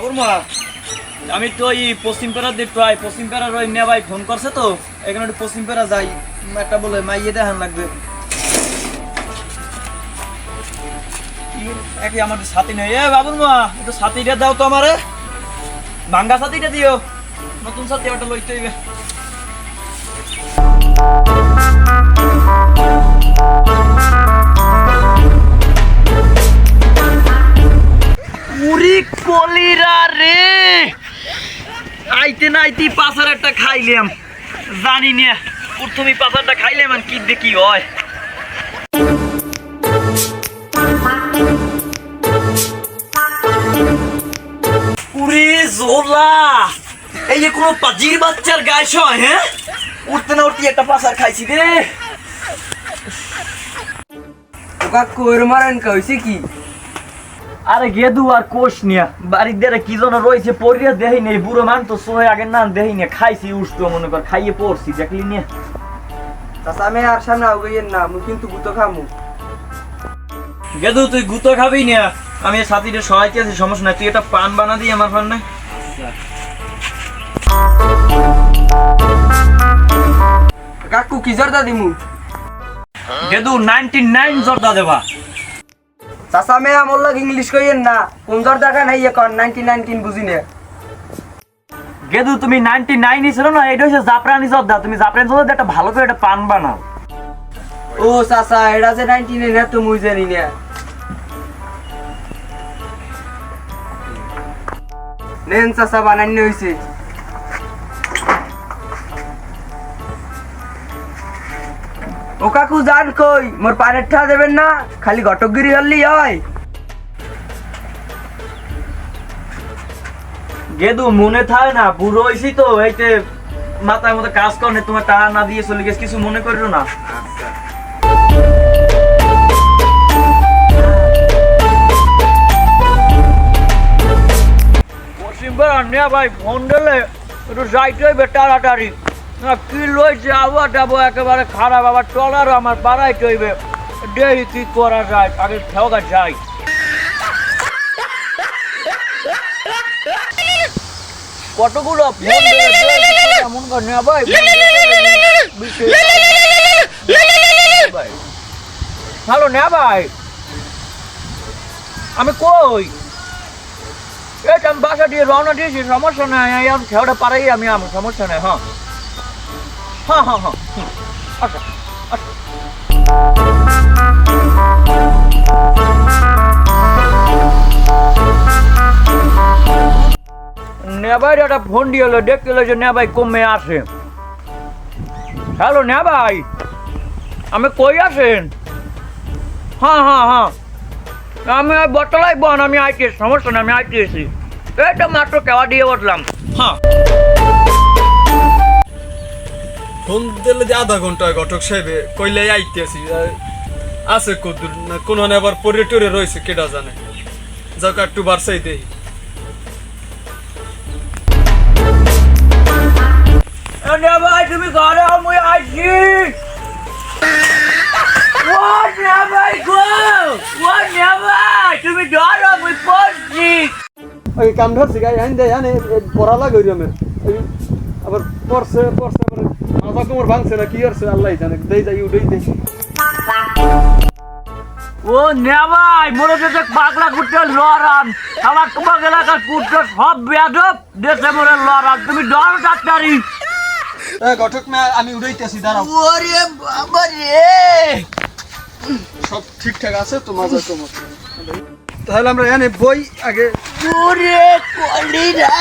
বাবুর আমি তো এই পশ্চিম পাড়ার দিক ট্রাই পশ্চিম পাড়ার ওই নেয়া ভাই ফোন করছে তো, এখানে একটু পশ্চিম পাড়া যাই। একটা বলে, মাইয়ে দেখান লাগবে। একই আমার সাথী নেই। এ বাবুর মা একটু সাথীটা দাও তো আমারে। ভাঙ্গা সাথীটা দিও। নতুন সাথী ওটা লইতে হইবে। উরি কলিরা রে। আইতে না আইতে পাসার একটা খাইলাম। জানি না প্রথমে পাসারটা খাইলাম আর কি দেখি হয়। উরে জোলা, এই যে কোনো পাজির বাচ্চার গায়ে হয় হ্যাঁ? উঠতে না উঠতে একটা পাসার খাইছি রে। ওকা কোর মারেন কইছে কি? আরে গেদু আর কোষ নিয়া বাড়ির দেরে কি জন রয়েছে পড়িয়া দেহি নেই বুড়ো মান তো সোহে আগে না দেহি নে খাইছি উঠতো মনে কর খাইয়ে পড়ছি দেখলি নিয়ে চাচা আমি আর সামনে আগাইয়েন না আমি কিন্তু গুতো খামু। গেদু তুই গুতো খাবি না আমি সাথীদের সহায়তা আছি সমস্যা নাই তুই একটা পান বানা দিই আমার ফান্নে কাকু কি জর্দা দিমু? গেদু নাইনটি নাইন জর্দা দেবা। চাচা মে আমল লাগ ইংলিশ কইয়েন না কোন জর্দা খান হাইয়ে কন 99 বুঝি নে। গেদু তুমি নাইনটি নাইন ছিল না এটা হচ্ছে জাফরানি জর্দা তুমি জাফরানি জর্দা একটা ভালো করে একটা পান বানাও। ও চাচা এটা যে 99 না তো মুই জানি না। নেন চাচা বানান্য হইছে ও কাকু যান কই? মোর পানের ঠা দেবেন না, খালি ঘটকগিরি হল্লি হয়। গেদু, মনে থাকে না, বুড়ো হয়েছি তো এইতে মাথার মধ্যে কাজ করে তোমার টাকা না দিয়ে চলে গেছে, কিছু মনে করিও না। ভাই ফোন দিলে একটু যাইতে হইবে তাড়াতাড়ি কি লই যাব যাব একেবারে খারাপ, আবার টলারও আমার বাড়াইতে হইবে দেখি কি করা যায়, আগে ঠেকা যায় কতগুলো এমন করে নেওয়া ভাই হ্যালো নেয়া ভাই আমি কই? এই আমি বাসা দিয়ে রওনা দিয়েছি, সমস্যা নাই আমি খেয়াটা পারাই আমি, আমার সমস্যা নাই হ্যাঁ। হ্যাঁ হ্যাঁ হ্যাঁ হুম। আচ্ছা আচ্ছা নেবাই একটা ফোন দিয়ে এলো দেখতে এলো যে নেবাই কমে আসে হ্যালো নেবাই আমি কই আছেন হ্যাঁ হ্যাঁ হ্যাঁ আমি ওই বটলাই বন আমি আইতে সমস্যা না আমি আইতে এসি এইটা মাত্র কেওয়া দিয়ে বসলাম হ্যাঁ ফোন দিলে যে আধা ঘণ্টা ঘটক সাহেবে কইলে আইতেছি। আছে কদুর না কোন আবার পরে টরে রয়েছে কেডা জানে। যাক একটু বারসাই দেই। তুমি ঘরে আমি আইছি। ও নেবাই গো ও নেবাই তুমি ধরো আমি পড়ছি। ওই কাম ধরছি গাই আইন দেয় আনে পড়া লাগে আবার পড়ছে পড়ছে মাথা কোমর ভাঙছে না কি করছে আল্লাহ জানে। দেই যাই উঠেই দেই। ও নেবাই মনে হচ্ছে পাগলা কুটে লড়ান। আমার তোমার এলাকার কুটে সব বেয়াদব দেশে মরে লড়ান। তুমি ডর ডাক্তারি। ঘটক না আমি উড়াইতেছি দাঁড়াও। ওরে বাবা রে! সব ঠিকঠাক আছে তো মাজা কোমর তাহলে আমরা এনে বই আগে ওরে কলিরা!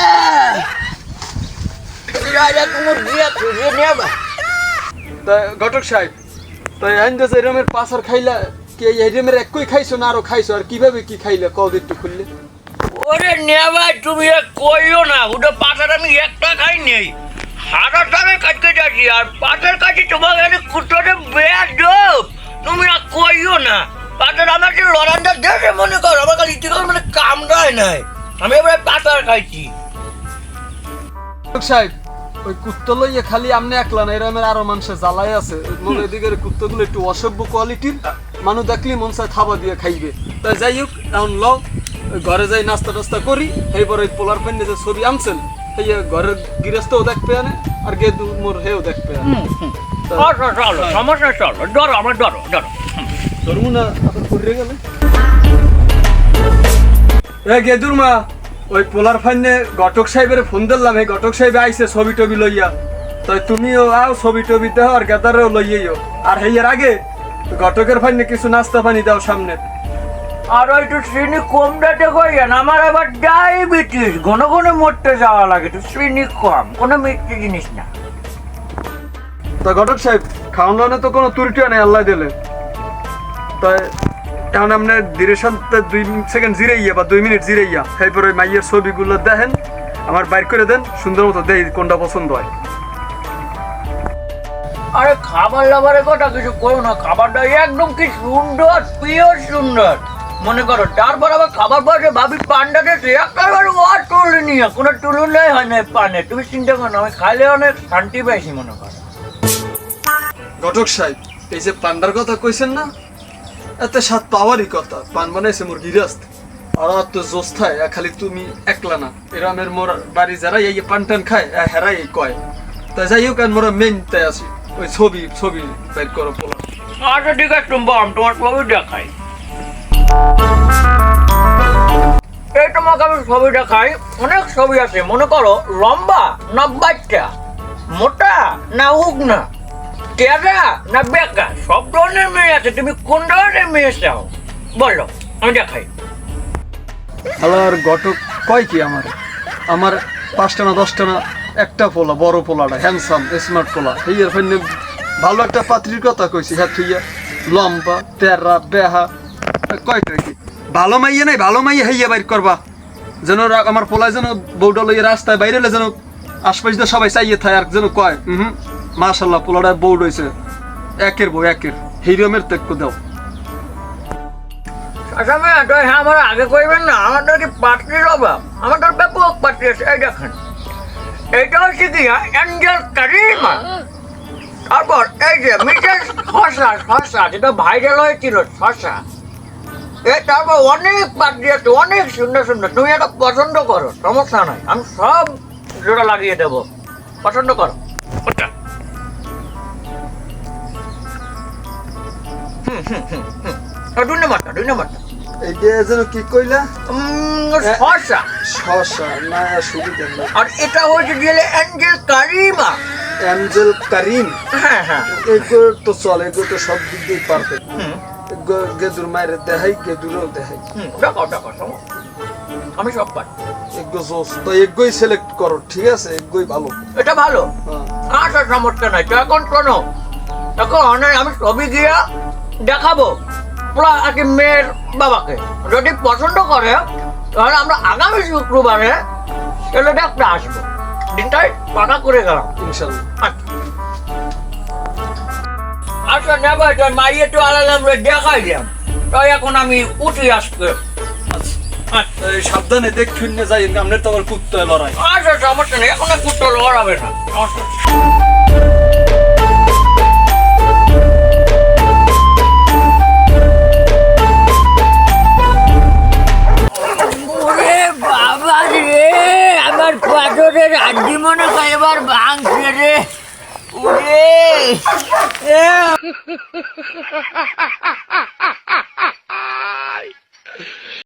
রাজা কুমার দিয়া তুই নেবা তা ঘটক সাহেব তাই দেশে এরমের পাশার খাইলা কি এরমের একই খাইছো না আরও খাইছো? আর কীভাবে কি খাইলে? কদ একটু খুললে। ওরে তুমি কইও না ওটা পাতার আমি একটা খাই নেই। দামে যাচ্ছি আর পাতার কাছে তোমার কাছে কুটোটা বেয়ার ডোপ তুমি আর কইও না পাতার আমার যে লড়ানটা দেখে মনে কর আমার কাছে ইতিকাল মানে কামড়ায় নাই। আমি এবার পাতার খাইছি। সাহেব ওই কুত্তো লইয়ে খালি আমনে একলা না এরমের আরও মানুষের জ্বালাই আছে। মনে এদিকের কুত্তগুলো একটু অসভ্য কোয়ালিটির মানুষ দেখলি মন চায় থাবা দিয়ে খাইবে। তাই যাই হোক এখন লও ঘরে যাই নাস্তা টাস্তা করি। এইবার ওই পোলার পান্নে যে ছবি আনছেন সেই ঘরের গৃহস্থও দেখবে আনে আর গেদু মোর হেও দেখবে আনে। আচ্ছা চলো সমস্যা চলো ডরো আমার ডরো ডরো ধরবো না আবার ঘুরে গেলে। এ গেদুর মা ওই পোলার ফাইনে ঘটক সাহেবের ফোন দিলাম এই ঘটক সাহেব আইছে ছবি টবি লইয়া। তাই তুমিও আও ছবি টবি দেহ আর গেদারেও লইয়েও আর হেয়ার আগে ঘটকের ফাইনে কিছু নাস্তা পানি দাও সামনে। আর একটু শ্রেণি কম ডাটে কইয়েন আমার আবার ডায়াবেটিস। ঘন ঘন মরতে যাওয়া লাগে একটু শ্রেণি কম কোনো মিষ্টি জিনিস না। তা ঘটক সাহেব খাওয়ানো তো কোনো ত্রুটিও নেই আল্লাহ দিলে। তাই এখন আপনি ধীরে দুই সেকেন্ড জিরাইয়া বা দুই মিনিট জিরাইয়া এরপর ওই মাইয়ের ছবিগুলো দেখেন আমার বাইর করে দেন সুন্দর মতো দেই কোনটা পছন্দ হয়। আরে খাবার লাবারের কথা কিছু করো না খাবারটা একদম কি সুন্দর পিওর সুন্দর। মনে করো তারপর আবার খাবার পরে ভাবি পান্ডা দেশে একেবারে আর তুলি নিয়ে কোনো তুলনাই হয় না পানে। তুমি চিন্তা করো না আমি খাইলে অনেক শান্তি পাইছি মনে করো। ঘটক সাহেব এই যে পান্ডার কথা কইছেন না এতে স্বাদ পাওয়ারই কথা। পান বানাইছে মোর গিরাস্ত আর তো জোস্থায় খালি তুমি একলা না। এরামের মোর বাড়ি যারা এই পান টান খায় হেরাই কয়। তা যাই হোক, আর মোরা মেন তাই আছি। ওই ছবি ছবি বের করো পোলা। আচ্ছা ঠিক আছে তুমি বল তোমার ছবি দেখাই। এই তোমাকে আমি ছবি দেখাই। অনেক ছবি আছে, মনে করো, লম্বা না বাচ্চা, মোটা না উগনা। তেরা না বেকা? সব ধরনের মেয়ে আছে। তুমি কোন ধরনের মেয়ে চাও? বলো, আমি দেখাই। আর ঘটক কয় কি আমার? আমার পাঁচটা না, দশটা না? একটা পোলা, বড় পোলাটা হ্যান্ডসাম স্মার্ট পোলা। এই এর ভালো একটা পাত্রীর কথা কইছি। হ্যাঁ থুইয়া লম্বা, তেরা, বেহা। কয়টা কি? ভালো মাইয়া নাই, ভালো মাইয়া হইয়া বাইর করবা। যেন আমার পোলায় যেন বউটা লইয়া রাস্তায় বাইরে যেন আশপাশ সবাই চাইয়ে থাকে আর যেন কয় হুম। মাশাল্লাহ পোলাটা বউ রয়েছে একের বউ, একের। হিরমের তেক্য দাও। আচ্ছা হ্যাঁ কি এই তারপর অনেক পাত্রী আছে, অনেক সুন্দর সুন্দর। তুমি এটা পছন্দ করো, সমস্যা নাই। আমি সব জোড়া লাগিয়ে দেবো। পছন্দ করো। ওটা। হুম হুম হুম। হুম আর দুই নম্বরটা দুই নম্বরটা। এইটা যেন কি কইলা? উম, শসা না সুবিধা না। আর এটা হচ্ছে গেলে অ্যাঞ্জেল কারিমা। অ্যাঞ্জেল কারিম? হ্যাঁ হ্যাঁ। এগুলো তো চলে এগুলো তো সব দিক দিয়ে পারফেক্ট গেদুর মায়ের দেখাই গেদুরও দেখাই হুম দেখো দেখো আমি সব জোস তো সিলেক্ট করো ঠিক আছে? ভালো। এটা ভালো? আচ্ছা সমস্যা নাই এখন এখন আমি ছবি গিয়া দেখাবো। আর কি মেয়ের বাবাকে। যদি পছন্দ করে তাহলে আমরা আগামী শুক্রবারে দেখতে আসব। দিনটাই পাকা করে গেলাম। ইনশাল্লাহ আচ্ছা। আচ্ছা নেবে তো মাইয়ে তো আলালাম রে দেখাই দিলাম তাই এখন আমি উঠি আসতে। আচ্ছা। আচ্ছা সাবধানে দেখ শুনে যাই আপনার তো আবার কুত্তে লড়াই। আচ্ছা সমস্যা নেই। এখন কুত্তো লড়াবে না। ওরে এ